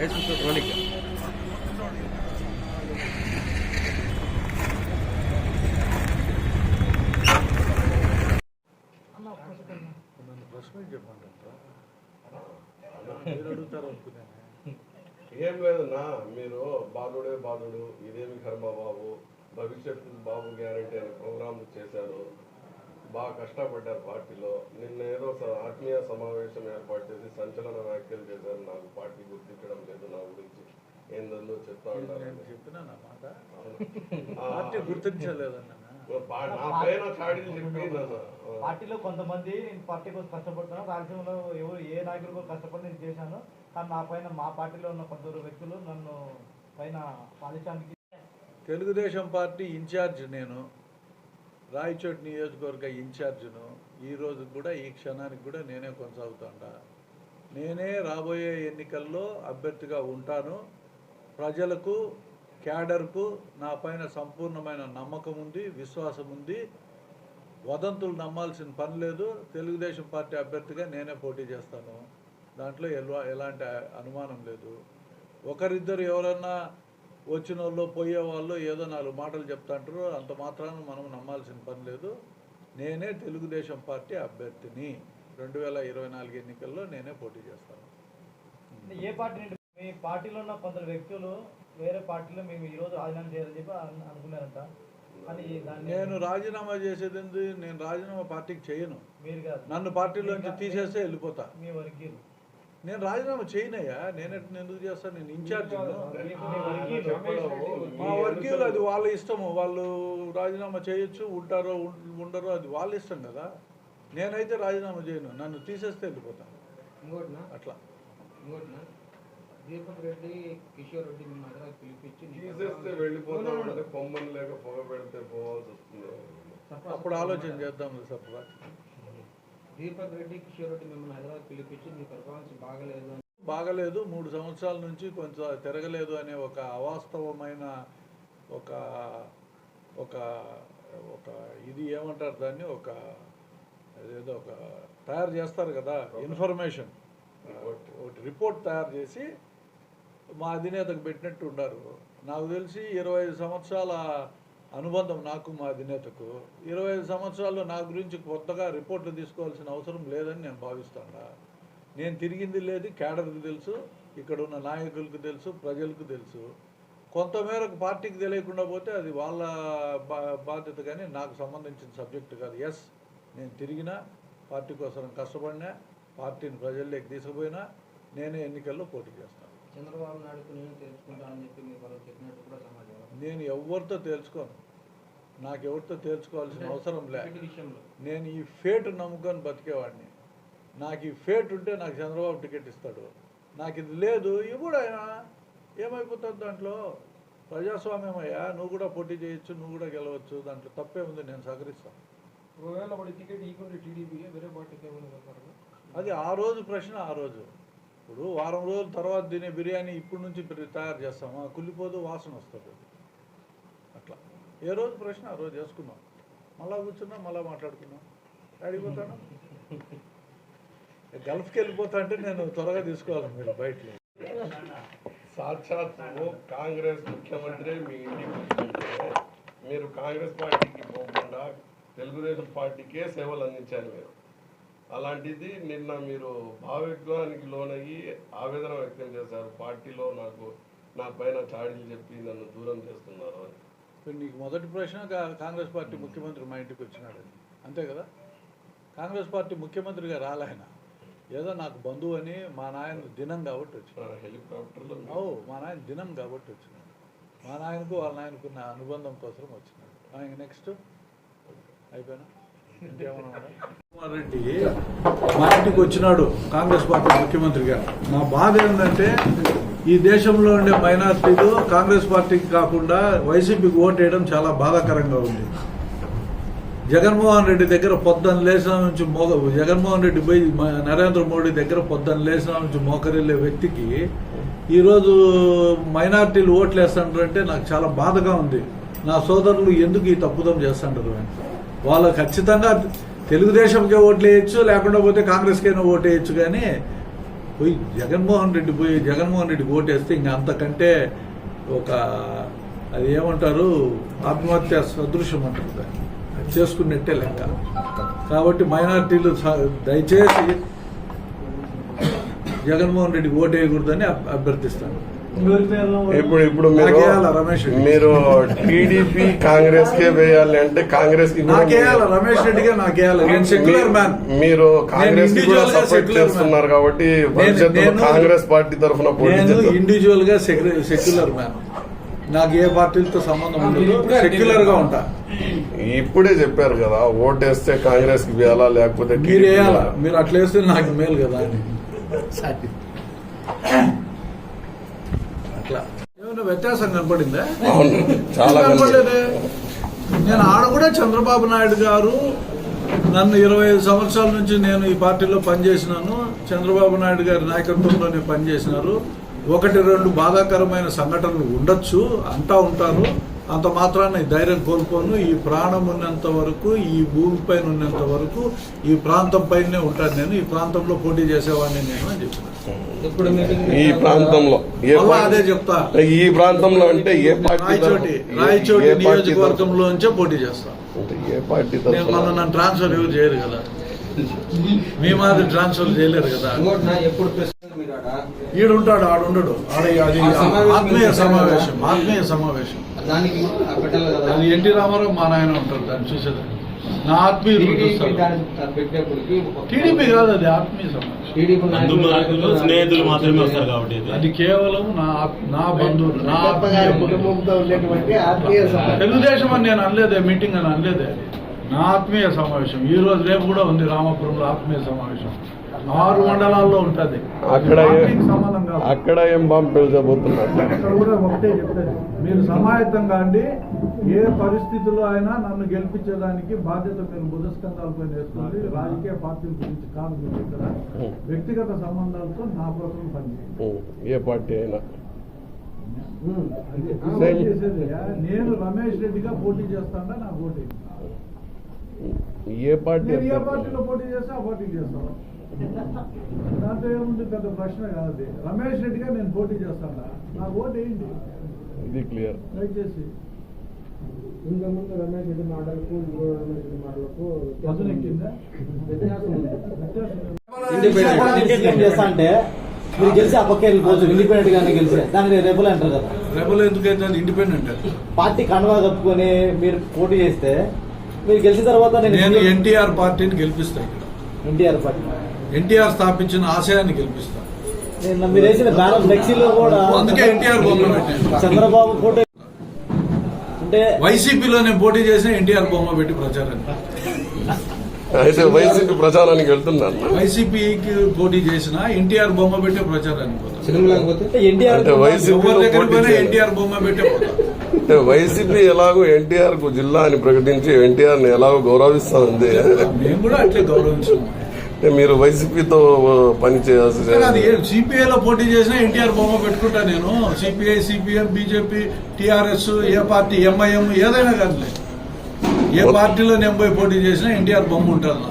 Licence rolling ప్రశ్న చెప్పంటారా అడుగుతారు అనుకున్నాను ఏం లేదన్నా మీరు బాలుడే బాలుడు ఇదేమి కర్మ బాబు భవిష్యత్తు బాబు గ్యారంటీ అనే ప్రోగ్రామ్ చేశారు. బాగా కష్టపడ్డారు పార్టీలో. నిన్న ఏదో ఆత్మీయ సమావేశం ఏర్పాటు చేసి సంచలన వ్యాఖ్యలు చేశారు. నాకు పార్టీ గుర్తించడం లేదు నా గురించి. ఏందో చెప్తా ఉంటారు గుర్తించలేదన్నా పార్టీలో కొంతమంది నేను పార్టీ కోసం కష్టపడుతున్నాను రాయలసీమలో ఎవరు ఏ నాయకులు కూడా కష్టపడి నేను చేశాను కానీ నా పైన మా పార్టీలో ఉన్న కొందరు వ్యక్తులు నన్ను పైన పాలించడానికి తెలుగుదేశం పార్టీ ఇన్ఛార్జ్ నేను. రాయచోటి నియోజకవర్గ ఇన్ఛార్జ్ను ఈ కూడా ఈ క్షణానికి కూడా నేనే కొనసాగుతాడా. నేనే రాబోయే ఎన్నికల్లో అభ్యర్థిగా ఉంటాను. ప్రజలకు క్యాడర్కు నా పైన సంపూర్ణమైన నమ్మకం ఉంది విశ్వాసం ఉంది. వదంతులు నమ్మాల్సిన పని లేదు. తెలుగుదేశం పార్టీ అభ్యర్థిగా నేనే పోటీ చేస్తాను. దాంట్లో ఎల్వా ఎలాంటి అనుమానం లేదు. ఒకరిద్దరు ఎవరన్నా వచ్చిన వాళ్ళు పోయే వాళ్ళు ఏదో నాలుగు మాటలు చెప్తాంటారు అంత మాత్రాన మనం నమ్మాల్సిన పని లేదు. నేనే తెలుగుదేశం పార్టీ అభ్యర్థిని. రెండు వేల ఇరవై నాలుగు ఎన్నికల్లో నేనే పోటీ చేస్తాను. ఏ పార్టీ మీ పార్టీలో ఉన్న కొందరు వ్యక్తులు వేరే పార్టీలో మేము ఈ రోజు రాజీనామా చేయాలని చెప్పి అను- అనుకున్నారంట. నేను రాజీనామా చేసేది? నేను రాజీనామా పార్టీకి చేయను. నన్ను పార్టీలోంచి తీసేస్తే వెళ్ళిపోతా. మీ వర్గీయులు. నేను రాజీనామా చేయనయ్యా. నేను ఎందుకు చేస్తాను నేను ఇన్ఛార్జ్ మీ వర్గీయులు అది వాళ్ళ ఇష్టము. వాళ్ళు రాజీనామా చేయొచ్చు ఉంటారో ఉండరో అది వాళ్ళ ఇష్టం కదా. నేనైతే రాజీనామా చేయను. నన్ను తీసేస్తే వెళ్ళిపోతాను ఇంకోటినా? అట్లా. ఇంకోటినా? దీపక్ రెడ్డి కిషోర్ రెడ్డి మీ మధ్య పిలిపించి నీ తీసేస్తే వెళ్ళిపోతామంటే కొమ్మని లేక పొగ పెడితే పోవాల్సి వస్తుంది. సర్పంచ్ అప్పుడు ఆలోచన చేద్దాం సప్రా దీపక్ రెడ్డి కిషోర్ రెడ్డి మిమ్మల్ని హైదరాబాద్ పిలిపించి మీ పర్ఫార్మెన్స్ బాగలేదు బాగలేదు. మూడు సంవత్సరాల నుంచి కొంచెం తిరగలేదు అనే ఒక అవాస్తవమైన ఒక ఒక ఒక ఇది ఏమంటారు దాన్ని? ఒక ఏదో ఒక తయారు చేస్తారు కదా ఇన్ఫర్మేషన్ ఒకటి రిపోర్ట్ తయారు చేసి మా అధినేతకు పెట్టినట్టు ఉండారు నాకు తెలిసి ఇరవై ఐదు సంవత్సరాల అనుబంధం నాకు మా అధినేతకు ఇరవై ఐదు సంవత్సరాల్లో నా గురించి కొత్తగా రిపోర్ట్లు తీసుకోవాల్సిన అవసరం లేదని నేను భావిస్తాను నేను తిరిగింది లేదు క్యాడర్కి తెలుసు ఇక్కడ ఉన్న నాయకులకు తెలుసు ప్రజలకు తెలుసు. కొంతమేరకు పార్టీకి తెలియకుండా పోతే అది వాళ్ళ బా బాధ్యత కానీ నాకు సంబంధించిన సబ్జెక్టు కాదు. ఎస్ నేను తిరిగినా పార్టీ కోసం కష్టపడినా పార్టీని ప్రజల్లోకి తీసుకుపోయినా నేనే ఎన్నికల్లో పోటీ చేస్తాను. చంద్రబాబు నాయుడుకు నేను తెలుసుకుంటానని చెప్పి మీరు వాళ్ళు చెప్పినట్టు కూడా సమాచారం నేను ఎవరితో తేల్చుకోను నాకు ఎవరితో తేల్చుకోవాల్సిన అవసరం లే. టికెట్ విషయంలో. నేను ఈ ఫేట్ నమ్ముకొని బతికేవాడిని. నాకు ఈ ఫేట్ ఉంటే నాకు చంద్రబాబు టికెట్ ఇస్తాడు. నాకు ఇది లేదు ఇవ్వడు ఆయన ఏమైపోతుంది దాంట్లో? ప్రజాస్వామ్యం అయ్యా నువ్వు కూడా పోటీ చేయొచ్చు నువ్వు కూడా గెలవచ్చు. దాంట్లో తప్పే ఉంది నేను సహకరిస్తాను ఒకవేళ టికెట్ వేరే అది ఆ రోజు ప్రశ్న ఆ రోజు. ఇప్పుడు వారం రోజుల తర్వాత తినే బిర్యానీ ఇప్పటి నుంచి తయారు చేస్తామా? కుళ్ళిపోదు వాసన వస్తుంది. అట్లా. ఏ రోజు ప్రశ్న? ఆ రోజు చేసుకున్నాం మళ్ళా కూర్చున్నాం మళ్ళా మాట్లాడుకున్నాం అడిగిపోతాను గల్ఫ్కి వెళ్ళిపోతా అంటే నేను త్వరగా తీసుకోవాలి మీరు బయటలో సాక్షాత్ కాంగ్రెస్ ముఖ్యమంత్రి మీ ఇంటికి మీరు కాంగ్రెస్ పార్టీకి పోకుండా తెలుగుదేశం పార్టీకే సేవలు అందించారు మీరు. అలాంటిది నిన్న మీరు భావోద్వేగానికి లోనయ్యి ఆవేదన వ్యక్తం చేశారు. పార్టీలో నాకు నా పైన చాడీలు చెప్పి నన్ను దూరం చేస్తున్నారు అని. నీకు మొదటి ప్రశ్న కాంగ్రెస్ పార్టీ ముఖ్యమంత్రి మా ఇంటికి వచ్చినాడు. అంతే కదా? కాంగ్రెస్ పార్టీ ముఖ్యమంత్రిగా రాలాయన ఏదో నాకు బంధువు అని మా నాయన దినం కాబట్టి వచ్చినాడు హెలికాప్టర్లో ఓ మా నాయన దినం కాబట్టి వచ్చినాడు. మా నాయనకు వాళ్ళ నాయనకున్న అనుబంధం కోసం వచ్చినాడు. ఆయన నెక్స్ట్ అయిపోయినా? రెడ్డి మా ఇంటికి వచ్చినాడు కాంగ్రెస్ పార్టీ ముఖ్యమంత్రిగా మా బాధ ఏంటంటే ఈ దేశంలో ఉండే మైనార్టీలు కాంగ్రెస్ పార్టీకి కాకుండా వైసీపీకి ఓటేయడం చాలా బాధాకరంగా ఉంది. జగన్మోహన్ రెడ్డి దగ్గర పొద్దున్న లేచిన నుంచి మోగ జగన్మోహన్ రెడ్డి పోయి నరేంద్ర మోడీ దగ్గర పొద్దున్న లేచిన నుంచి మోకరిల్లే వ్యక్తికి ఈరోజు మైనార్టీలు ఓట్లు వేస్తుంటారంటే నాకు చాలా బాధగా ఉంది. నా సోదరులు ఎందుకు ఈ తప్పుదం చేస్తుంటారు వాళ్ళు ఖచ్చితంగా తెలుగుదేశంకే ఓట్లు వేయచ్చు లేకుండా పోతే కాంగ్రెస్కైనా ఓటు వేయచ్చు కానీ పోయి జగన్మోహన్ రెడ్డి పోయి జగన్మోహన్ రెడ్డికి ఓటేస్తే ఇంకా అంతకంటే ఒక అది ఏమంటారు ఆత్మహత్య సదృశ్యం అంటారు దాన్ని. అది చేసుకున్నట్టే లెక్క కాబట్టి మైనార్టీలు దయచేసి జగన్మోహన్ రెడ్డికి ఓటేయకూడదని వేయకూడదని అభ్యర్థిస్తాను ఇప్పుడు ఇప్పుడు మీరు. మీరు టీడీపీ కాంగ్రెస్ కే వేయాలి అంటే కాంగ్రెస్ రమేష్ రెడ్డిగా నాకేయాల మీరు కాంగ్రెస్కి కూడా సపోర్ట్ చేస్తున్నారు. కాబట్టి కాంగ్రెస్ పార్టీ తరఫున. ఇండివిజువల్గా సెక్యులర్ సెక్యులర్ మ్యాన్ నాకు ఏ పార్టీలతో సంబంధం ఉండదు సెక్యులర్గా ఉంటా ఇప్పుడే చెప్పారు కదా ఓటేస్తే కాంగ్రెస్కి వేయాలా లేకపోతే మీరు వేయాలా? మీరు అట్లా వేస్తే నాకు మేలు కదా అని ఏమైనా వ్యత్యాసం కనపడిందా? అవును చాలా కనపడలేదే? నేను ఆడ కూడా చంద్రబాబు నాయుడు గారు నన్ను ఇరవై ఐదు సంవత్సరాల నుంచి నేను ఈ పార్టీలో పనిచేసినాను. చంద్రబాబు నాయుడు గారి నాయకత్వంలోనే పనిచేసినారు. ఒకటి రెండు బాధాకరమైన సంఘటనలు ఉండొచ్చు అంటా ఉంటారు. అంత మాత్రాన ధైర్యం కోల్పోను. ఈ ప్రాణం ఉన్నంత వరకు ఈ భూమిపైన ఉన్నంత వరకు ఈ ప్రాంతం పైనే ఉంటాను నేను. ఈ ప్రాంతంలో పోటీ చేసేవాడిని నేను అని చెప్పిన ఈ ప్రాంతంలో అదే చెప్తా. ఈ ప్రాంతంలో అంటే ఏ పార్టీ రాయచోటి రాయచోటి తరఫున- నియోజకవర్గంలోంచే పోటీ చేస్తాను ఏ పార్టీ మన నన్ను ట్రాన్స్ఫర్ ఎవరు చేయరు కదా. మీ మాదిరి ట్రాన్స్ఫర్ చేయలేరు కదా. ఎప్పుడు ప్రశ్న మీరు ఆడ ఉంటాడు అది ఆత్మీయ సమావేశం ఆత్మీయ సమావేశం. దానికి ఎన్టీ రామారావు మా నాయన ఉంటారు దాన్ని చూసేది నా ఆత్మీయులు టీడీపీ కాదు అది ఆత్మీయ సమావేశం. స్నేహితులు మాత్రమే వస్తారు కాబట్టి. అది. కేవలం నా నా బంధువులు నా. తెలుగుదేశం అని నేను అనలేదే మీటింగ్ అని అనలేదే. నా ఆత్మీయ సమావేశం. ఈ రోజు రేపు కూడా ఉంది రామాపురంలో ఆత్మీయ సమావేశం. ఆరు మండలాల్లో ఉంటది. అక్కడ అక్కడ ఏం బాంబు పిలిచబోతున్నారు? అక్కడ కూడా ఒకటే చెప్తాను మీరు సమాయత్తంగా అండి ఏ పరిస్థితుల్లో అయినా నన్ను గెలిపించడానికి బాధ్యత మీరు బుధస్కంధాలపై వేస్తుంది రాజకీయ పార్టీల గురించి కాదు మీరు ఇక్కడ వ్యక్తిగత సంబంధాలతో నా కోసం పనిచేయండి. ఏ పార్టీ అయినా. నేను రమేష్ రెడ్డిగా పోటీ చేస్తాడా నా పోటీ ఏ పార్టీ ఏ? పార్టీలో పోటీ చేస్తే ఆ పార్టీకి చేస్తాను దాంట్లో ఏముంది పెద్ద ప్రశ్న కాదు. రమేష్ రెడ్డిగా నేను పోటీ చేస్తాడా నాకు ఓటు వేయండి ఇది క్లియర్. దయచేసి. ఇంకా ముందు రమేష్ రెడ్డి మాటలకు ఇంకో రమేష్ రెడ్డి మాటలకు వ్యత్యాసం చేస్తా అంటే మీరు గెలిచి ఆ పక్క వెళ్ళిపోవచ్చు ఇండిపెండెంట్ గానే గెలిచి. దానికి రెబల్ అంటారు కదా. రెబల్ ఎందుకైతే అది ఇండిపెండెంట్. పార్టీ కండువా కప్పుకొని మీరు పోటీ చేస్తే మీరు గెలిచిన తర్వాత నేను ఎన్టీఆర్ పార్టీని గెలిపిస్తాను ఇక్కడ. ఎన్టీఆర్ పార్టీ. ఎన్టీఆర్ స్థాపించిన ఆశయాన్ని కూడా అందుకే ఎన్టీఆర్ బొమ్మ పెట్టాను చంద్రబాబు ఫోటో అంటే వైసీపీలో నేను పోటీ చేసిన ఎన్టీఆర్ బొమ్మ పెట్టి ప్రచారాన్ని అయితే వైసీపీ ప్రచారానికి వెళ్తున్నాను. వైసీపీకి పోటీ చేసిన ఎన్టీఆర్ బొమ్మ పెట్టే ప్రచారానికి ఎన్టీఆర్ బొమ్మ పెట్టే అంటే వైసీపీ ఎలాగో ఎన్టీఆర్కు జిల్లా అని ప్రకటించి ఎన్టీఆర్ని ఎలాగో గౌరవిస్తా ఉంది మేము కూడా అట్లే గౌరవించాము మీరు వైసీపీతో పని చేయాల్సి కానీ అది సిపిఐ లో పోటీ చేసినా ఎన్టీఆర్ బొమ్మ పెట్టుకుంటా నేను. సిపిఐ సిపిఎం బీజేపీ టిఆర్ఎస్ ఏ పార్టీ ఎంఐఎం ఏదైనా కానీ ఏ పార్టీలో నేను పోయి పోటీ చేసినా ఎన్టీఆర్ బొమ్మ ఉంటుంది